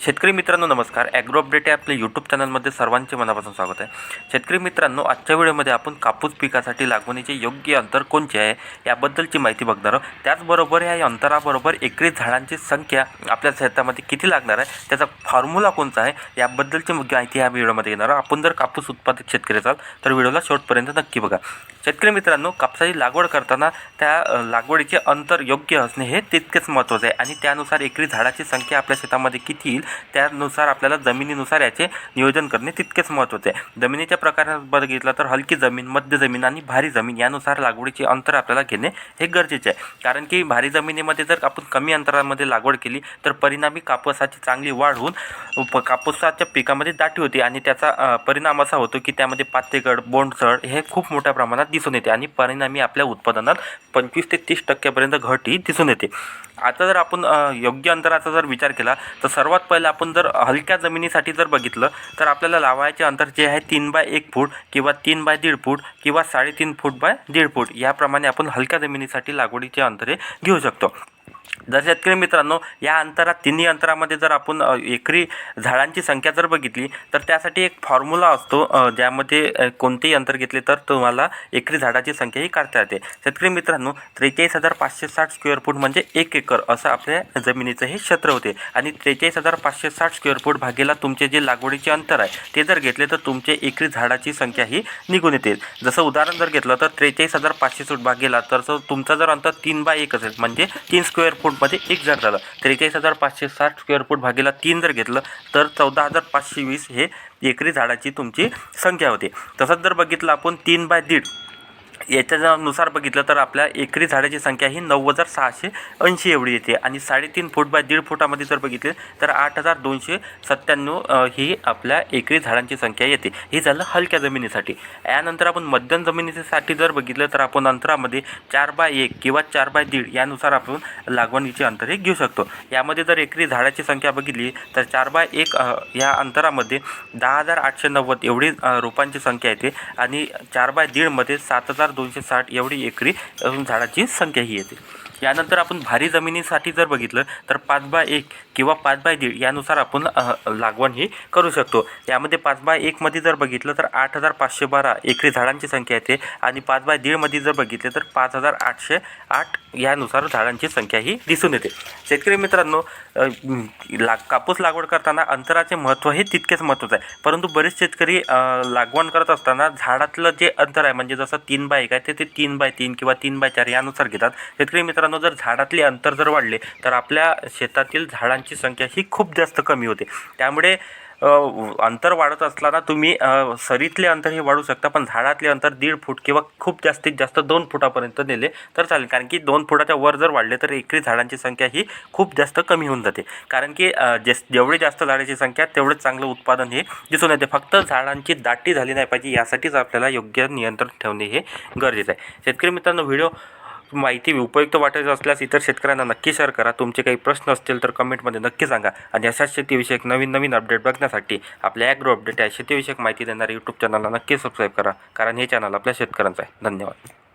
शेतकरी मित्रांनो नमस्कार. ॲग्रो अपडेट या आपल्या यूट्यूब चॅनलमध्ये सर्वांचे मनापासून स्वागत आहे. शेतकरी मित्रांनो आजच्या वेळेमध्ये आपण कापूस पिकासाठी लागवणीचे योग्य अंतर कोणते आहे याबद्दलची माहिती बघणार आहोत. त्याचबरोबर या अंतराबरोबर एकरी झाडांची संख्या आपल्या शेतामध्ये किती लागणार आहे त्याचा फॉर्म्युला कोणता आहे याबद्दलची मुख्य माहिती ह्या व्हिडिओमध्ये घेणार आहोत. आपण जर कापूस उत्पादक शेतकरी असाल तर व्हिडिओला शेवटपर्यंत नक्की बघा. शेतकरी मित्रांनो कापसाची लागवड करताना त्या लागवडीचे अंतर योग्य असणे हे तितकेच महत्त्वाचे आहे. आणि त्यानुसार एकरी झाडाची संख्या आपल्या शेतामध्ये किती येईल त्यानुसार आपल्याला जमिनीनुसार याचे नियोजन करणे तितकेच महत्त्वाचे आहे. जमिनीच्या प्रकारात बघितलं तर हलकी जमीन मध्य जमीन आणि भारी जमीन यानुसार लागवडीचे अंतर आपल्याला घेणे हे गरजेचे आहे. कारण की भारी जमिनीमध्ये जर आपण कमी अंतरामध्ये लागवड केली तर परिणामी कापसाची चांगली वाढ होऊन प- कापसाच्या पिकामध्ये दाटी होते आणि त्याचा परिणाम असा होतो की त्यामध्ये पातेगड बोंडसड हे खूप मोठ्या प्रमाणात दिसून येते आणि परिणामी आपल्या उत्पादनात पंचवीस ते तीस टक्क्यापर्यंत घटही दिसून येते. आता जर आपण योग्य अंतराचा जर विचार केला तर सर्वात पहिलं आपण जर हलक्या जमिनीसाठी जर बघितलं तर आपल्याला लावायचे अंतर जे आहे तीन बाय एक फूट किंवा तीन बाय दीड फूट किंवा साडेतीन फूट बाय दीड फूट. याप्रमाणे आपण हलक्या जमिनीसाठी लागवडीचे अंतरे घेऊ शकतो. जर शेतकरी मित्रांनो या अंतरात तिन्ही अंतरामध्ये जर आपण एकरी झाडांची संख्या जर बघितली तर त्यासाठी एक फॉर्म्युला असतो ज्यामध्ये कोणतेही अंतर घेतले तर तुम्हाला एकरी झाडाची संख्या ही काढता येते. शेतकरी मित्रांनो त्रेचाळीस हजार पाचशे साठ स्क्वेअर फूट म्हणजे एक एकर असं आपल्या जमिनीचं हे क्षेत्र होते. आणि त्रेचाळीस हजार पाचशे साठ स्क्वेअर फूट भागेला तुमचे जे लागवडीचे अंतर आहे ते जर घेतले तर तुमचे एकरी झाडाची संख्या ही निघून येते. जसं उदाहरण जर घेतलं तर त्रेचाळीस हजार पाचशे फूट भागेला तर तुमचा जर अंतर तीन बाय एक असेल म्हणजे तीन स्क्वेअर फूटमध्ये एक जर झालं त्रेचाळीस हजार पाचशे साठ स्क्वेअर फूट भागेला तीन जर घेतलं तर चौदा हजार पाचशे वीस हे एकरी झाडाची तुमची संख्या होते. तसंच जर बघितलं आपण तीन बाय दीड याच्यानुसार बघितलं तर आपल्या एकरी झाडाची संख्या ही नऊ हजार सहाशे ऐंशी एवढी येते. आणि साडेतीन फूट बाय दीड फुटामध्ये जर बघितले तर आठ हजार दोनशे सत्त्याण्णव ही आपल्या एकरी झाडांची संख्या येते. हे झालं हलक्या जमिनीसाठी. यानंतर आपण मध्यम जमिनीसाठी जर बघितलं तर आपण अंतरामध्ये चार बाय एक किंवा चार बाय दीड यानुसार आपण लागवणीचे अंतर हे घेऊ शकतो. यामध्ये जर एकरी झाडाची संख्या बघितली तर चार बाय एक या अंतरामध्ये दहा हजार आठशे नव्वद एवढी रोपांची संख्या येते. आणि चार बाय दीडमध्ये सात हजार दोनशे साठ एवढी एकरी झाडाची संख्या ही येते. यानंतर आपण भारी जमिनीसाठी जर बघितलं तर पाच बाय एक किंवा पाच बाय दीड यानुसार आपण लागवण ही करू शकतो. यामध्ये पाच बाय एकमध्ये जर बघितलं तर आठ हजार पाचशे बारा एकरी झाडांची संख्या येते आणि पाच बाय दीडमध्ये जर बघितले तर पाच हजार आठशे आठ यानुसार झाडांची संख्या ही दिसून येते. शेतकरी मित्रांनो लाग कापूस लागवड करताना अंतराचे महत्त्व हे तितकेच महत्त्वाचं आहे. परंतु बरेच शेतकरी लागवण करत असताना झाडातलं जे अंतर आहे म्हणजे जसं तीन बाय एक आहे ते ते तीन बाय तीन किंवा तीन बाय चार यानुसार घेतात. शेतकरी मित्रांनो जर झाडातले अंतर जर वाढले तर आपल्या शेतातील झाडांची संख्या ही खूप जास्त कमी होते. त्यामुळे अंतर वाढत असताना तुम्ही सरीतले अंतर हे वाढू शकता पण झाडातले अंतर दीड फूट किंवा खूप जास्तीत जास्त दोन फुटापर्यंत नेले तर चालेल. कारण की दोन फुटाच्या वर जर वाढले तर एकरी झाडांची संख्या ही खूप जास्त कमी होऊन जाते. कारण की जेस जे जेवढी जास्त झाडाची संख्या तेवढंच चांगलं उत्पादन हे दिसून येते. फक्त झाडांची दाटी झाली नाही पाहिजे यासाठीच आपल्याला योग्य नियंत्रण ठेवणे हे गरजेचं आहे. शेतकरी मित्रांनो व्हिडिओ माहिती उपयुक्त वाटायचं असल्यास इतर शेतकऱ्यांना नक्की शेअर करा. तुमचे काही प्रश्न असतील तर कमेंटमध्ये नक्की सांगा. आणि अशाच शेतीविषयक नवीन नवीन अपडेट बघण्यासाठी आपल्या ॲग्रो अपडेट आहे शेतीविषयक माहिती देणाऱ्या यूट्यूब चॅनलला नक्की सबस्क्राईब करा. कारण हे चॅनल आपल्या शेतकऱ्यांचं आहे. धन्यवाद.